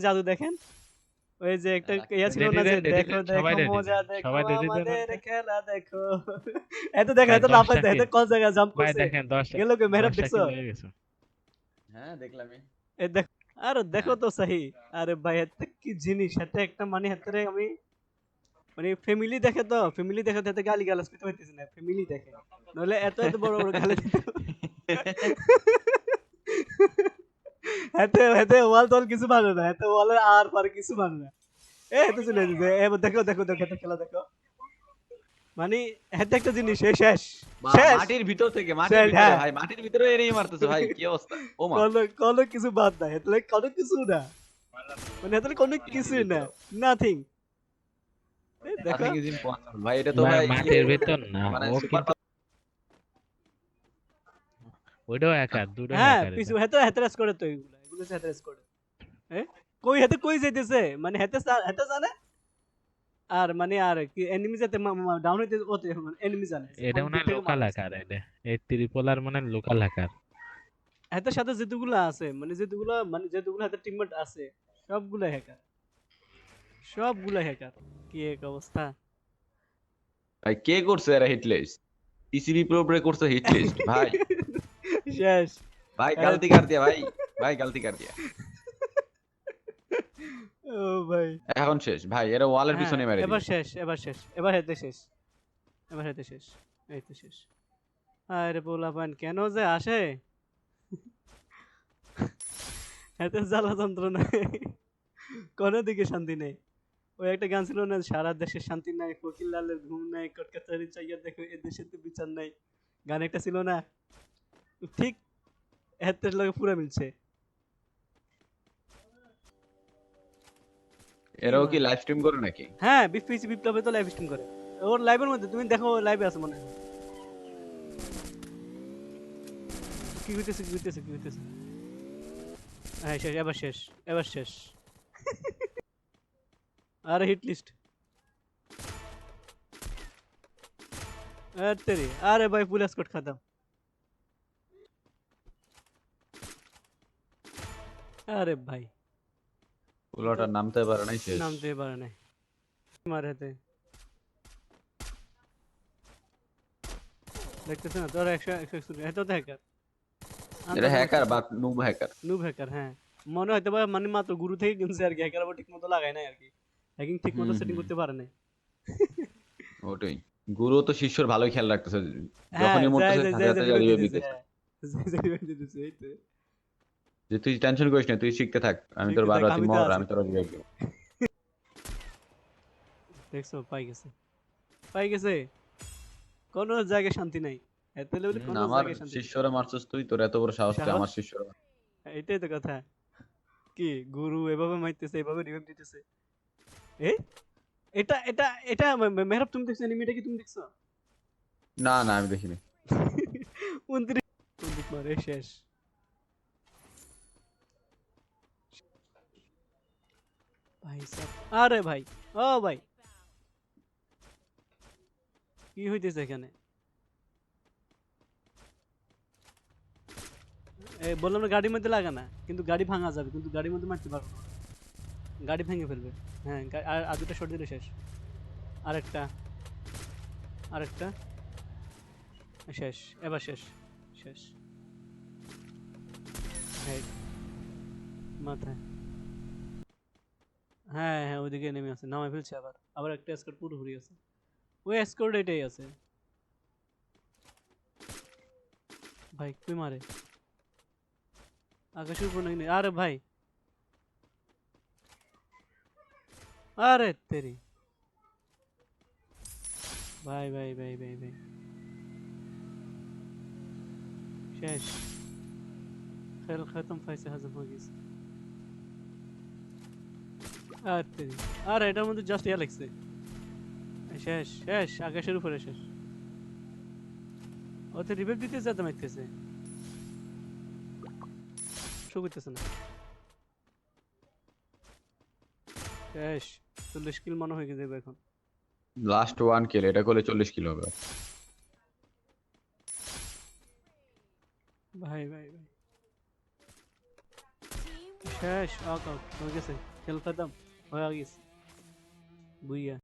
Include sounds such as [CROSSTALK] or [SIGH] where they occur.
জাদু দেখেন? ওই যে একটা হ্যাঁ, ইয়া ছিল না যে দেখো দেখো মজা দেখো আমাদের খেলা দেখো। [LAUGHS] এত দেখো এত লাফ দশটা এত কোন জায়গায় জাম্প ভাই করছে। দেখেন দশটা গেল কে মেহরাব দেখছ? হয়ে গেছে। হ্যাঁ দেখলামই। এ দেখো আরে দেখো তো সাহি। আরে ভাই এতে কি জিনিস এতে একটা মানে হাতে আমি মানে ফ্যামিলি দেখে তো ফ্যামিলি দেখে তো এতে গালি গালাজ করতে পারতেছি না ফ্যামিলি দেখে। নলে এত এত বড় বড় গালি [LAUGHS] এতে এতে ওয়াল তোল কিছু মানে না এতে ওয়ালের আর পার কিছু মানে না। এ এত চলে দিতে এ দেখো দেখো দেখো এতে খেলা দেখো। মানে এতে একটা জিনিস এ শেষ। শেষ। মাটির ভিতর থেকে মাটির ভিতরে হ্যাঁ। ভাই মাটির ভিতরে এনেই মারতেছে ভাই কি অবস্থা? ও মা। কোনো কোনো কিছু বাদ নাই এতে কোনো কিছু না। মানে এতে কোনো কিছু না নাথিং দেখো। ভাই এটা তো ভাই, মাটির ভিতর না মানে ও কিন্তু ওইটাও একা দুটো হ্যাঁ পিছু হেতে হেতরাস করে তো এগুলো পুলিশ হাতে রেস করে কই হাতে কই যাইতেছে? মানে হাতে হাতে জানে আর মানে আর কি এনিমি যাতে ডাউন হইতে ওতে মানে এনিমি জানে। এটা মনে লোকাল আকার এটা। এই ত্রিপোলার মানে লোকাল আকার হাতে সাথে যেতগুলো আছে মানে যেতগুলো মানে যেতগুলো হাতে টিমমেট আছে সবগুলো হ্যাকার সবগুলো হ্যাকার কি এক অবস্থা। ভাই কে করছে এরা হিটলেস টিসিবি প্রো করছে হিটলেস ভাই। [LAUGHS] শেষ। ভাই কাল থেকে দিয়া ভাই। ভাই গালতি কার দিয়া। ও ভাই। এখন শেষ। ভাই এর ওয়ালের হ্যাঁ, পিছনে মেরে এবার শেষ এবার শেষ এবার হেতে শেষ এবার হেতে শেষ এই তো শেষ। আরে বলা পান কেন যে আসে? এত জ্বালা যন্ত্রণা। কোনো দিকে শান্তি নেই। ওই একটা গান ছিল না সারা দেশে শান্তি নাই ফকির লালের ঘুম নাই কটকাচারি চাইয়া দেখো এ দেশে তো বিচার নাই। গান একটা ছিল না ঠিক এত লগে পুরো মিলছে। এরাও কি লাইভ স্ট্রিম করে নাকি? হ্যাঁ বিপিসি বিপ্লবে তো লাইভ স্ট্রিম করে। ওর লাইভের মধ্যে তুমি দেখো লাইভে আছে মনে হয়। কি হইতেছে কি হইতেছে কি হইতেছে? হ্যাঁ শেষ এবার শেষ এবার শেষ। আরে হিট লিস্ট তেরি আরে ভাই পুলিশ কোট খাতাম। আরে ভাই। পুলোটা নামতে পারে নাই শেষ নামতে পারে নাই মার হাতে দেখতেছ না তোর একশো একশো একশো এত তো হ্যাকার এটা হ্যাকার বা নুব হ্যাকার নুব হ্যাকার হ্যাঁ মনে হয়তো বা মানে মাত্র গুরু থেকে কিনছে আর কি হ্যাকার আবার ঠিক মতো লাগায় নাই আর কি হ্যাকিং ঠিক মতো সেটিং করতে পারে নাই ওটাই গুরু তো শিষ্যর ভালোই খেয়াল রাখতেছে হ্যাঁ যখনই মরতেছে সাথে যাই- রিভাইভ দিতেছে হ্যাঁ। এই তো। যে তুই টেনশন করিস না তুই শিখতে থাক। আমি তোর বারো আমি মর আমি তোর দেব। দেখছ পাই গেছে। পাই গেছে। কোনো জায়গায় শান্তি নাই। এত লেভেলে কোনো জায়গায় শান্তি। শিষ্যরা মারছস তুই? তোর এত বড় সাহস তুই আমার শিষ্যরা। এটাই তো কথা। কি গুরু এভাবে মারতেছে এভাবে রিভাইভ দিতেছে। এ? এটা এটা এটা মেহরাব তুমি দেখছ এনিমিটা কি তুমি দেখছ? না না আমি দেখিনি। [LAUGHS] উনত্রিশ উনত্রিশ মারে শেষ। ভাই আরে ভাই, ও ভাই। কি হইতেছে এখানে? বললাম না গাড়ির মধ্যে লাগা না, কিন্তু গাড়ি ভাঙা যাবে, কিন্তু গাড়ির মধ্যে মারতে পারব গাড়ি ভেঙে ফেলবে। হ্যাঁ আর আর দুটা শট দিলে শেষ। আরেকটা আরেকটা। শেষ, এবার শেষ শেষ. মাথায়। হ্যাঁ হ্যাঁ ওইদিকে নেমে আছে নামায় ফেলছে আবার। আবার একটা স্কোর পুরোপুরি আছে ওই স্কোর এটাই আছে। ভাই, কই মারে? আকাশের উপর নাকি আরে ভাই! আরে তেরি! ভাই ভাই ভাই ভাই ভাই। শেষ। খেল খতম ফাইসে হাজম হয়ে গেছে। আর আর এটার মধ্যে জাস্ট ইয়া লাগছে শেষ শেষ আকাশের উপরে শেষ। ওতে রিভাইভ দিতে যেতে মারতেছে শো করতেছে না। শেষ চল্লিশ কিল মনে হয়ে যাবে এখন। লাস্ট ওয়ান কিল এটা করলে চল্লিশ কিলো হবে। ভাই ভাই ভাই। শেষ আউট আউট হয়ে গেছে। খেল খতম হয়ে গেছে বুইয়া